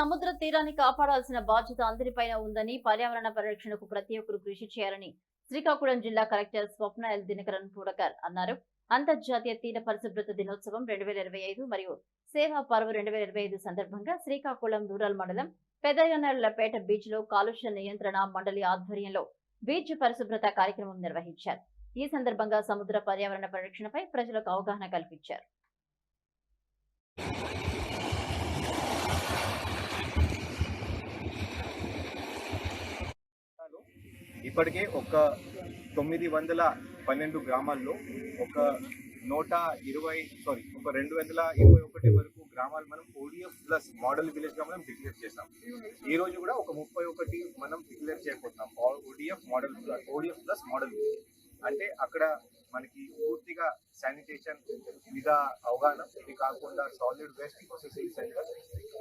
సముద్ర తీరాన్ని కాపాడాల్సిన బాధ్యత అందరిపైన ఉందని పర్యావరణ పరిరక్షణకు ప్రతి ఒక్కరు కృషి చేయాలని శ్రీకాకుళం జిల్లా కలెక్టర్ స్వప్న ఎల్ దినకరన్ పూడకర్ అన్నారు. అంతర్జాతీయ తీర పరిశుభ్రత దినోత్సవం రెండు వేల ఇరవై ఐదు మరియు సేవా పర్వ రెండు వేల ఇరవై ఐదు సందర్భంగా శ్రీకాకుళం రూరల్ మండలం పెదయనర్లపేట బీచ్లో కాలుష్య నియంత్రణ మండలి ఆధ్వర్యంలో బీచ్ పరిశుభ్రత కార్యక్రమం నిర్వహించారు. ఈ సందర్భంగా సముద్ర పర్యావరణ పరిరక్షణపై ప్రజలకు అవగాహన కల్పించారు. ఇప్పటికే ఒక తొమ్మిది వందల పన్నెండు గ్రామాల్లో ఒక నూట ఇరవై సారీ ఒక రెండు వందల ఇరవై ఒకటి వరకు గ్రామాలు మనం ఓడిఎఫ్ ప్లస్ మోడల్ విలేజ్గా మనం డిక్లేర్ చేసాం ఈ రోజు కూడా ఒక ముప్పై ఒకటి మనం డిక్లేర్ చేయబోతున్నాం. ODF model ODF plus model village అంటే అక్కడ మనకి పూర్తిగా శానిటేషన్ మీద అవగాహన ఇది కాకుండా సాలిడ్ వేస్ట్ ప్రాసెసింగ్ సెంటర్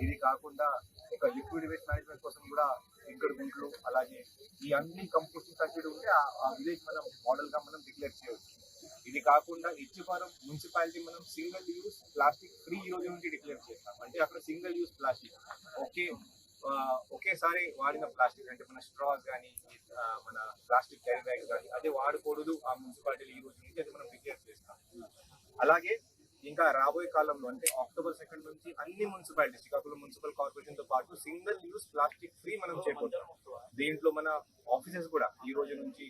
ఇది కాకుండా ఒక లిక్విడ్ వేస్ట్ మేనేజ్మెంట్ కోసం కూడా ఇంకడు గుంట్లు అలాగే ఈ అన్ని కంపోస్టింగ్ సర్టిఫికేట్ ఉంటే ఆ- విలేజ్ మనం మోడల్గా మనం డిక్లేర్ చేయవచ్చు. ఇది కాకుండా ఇచ్చిపారం మున్సిపాలిటీ మనం సింగిల్ యూస్ ప్లాస్టిక్ ఫ్రీ ఈ రోజు నుంచి డిక్లేర్ చేస్తాం. అంటే అక్కడ సింగిల్ యూస్ ప్లాస్టిక్ ఒకే ఒకేసారి వాడిన ప్లాస్టిక్ అంటే మన స్ట్రాస్ కానీ మన ప్లాస్టిక్ క్యారీ బ్యాగ్స్ కానీ అదే వాడకూడదు ఆ మున్సిపాలిటీలు ఈ రోజు నుంచి అది మనం డిక్లేర్ చేస్తాం. అలాగే ఇంకా రాబోయే కాలంలో అంటే అక్టోబర్ సెకండ్ నుంచి అన్ని మున్సిపాలిటీస్ శ్రీకాకుళం మున్సిపల్ కార్పొరేషన్తో పాటు సింగిల్ యూస్ ప్లాస్టిక్ ఫ్రీ మనం చేయబోతాం దీంట్లో మన ఆఫీసెస్ కూడా ఈ రోజు నుంచి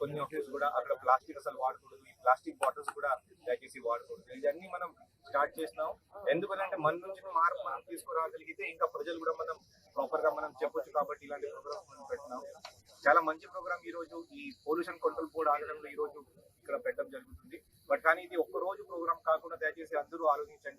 కొన్ని ఆఫీసెస్ కూడా అక్కడ ప్లాస్టిక్ అసలు వాడకూడదు ఈ ప్లాస్టిక్ బాటిల్స్ కూడా దయచేసి వాడకూడదు. ఇవన్నీ మనం స్టార్ట్ చేసినాం ఎందుకంటే మన నుంచి మార్పు మనం తీసుకురాగలిగితే ఇంకా ప్రజలు కూడా మనం ప్రాపర్గా మనం చెప్పొచ్చు కాబట్టి ఇలాంటి ప్రోగ్రామ్స్ మనం పెట్టినాం చాలా మంచి ప్రోగ్రామ్ ఈ రోజు. ఈ పొల్యూషన్ కంట్రోల్ బోర్డు ఆగడంలో ఈ రోజు ఇక్కడ పెట్టడం జరుగుతుంది. బట్ కానీ ఇది ఒక్క రోజు ప్రోగ్రామ్ కాకుండా దయచేసి అందరూ ఆలోచించండి.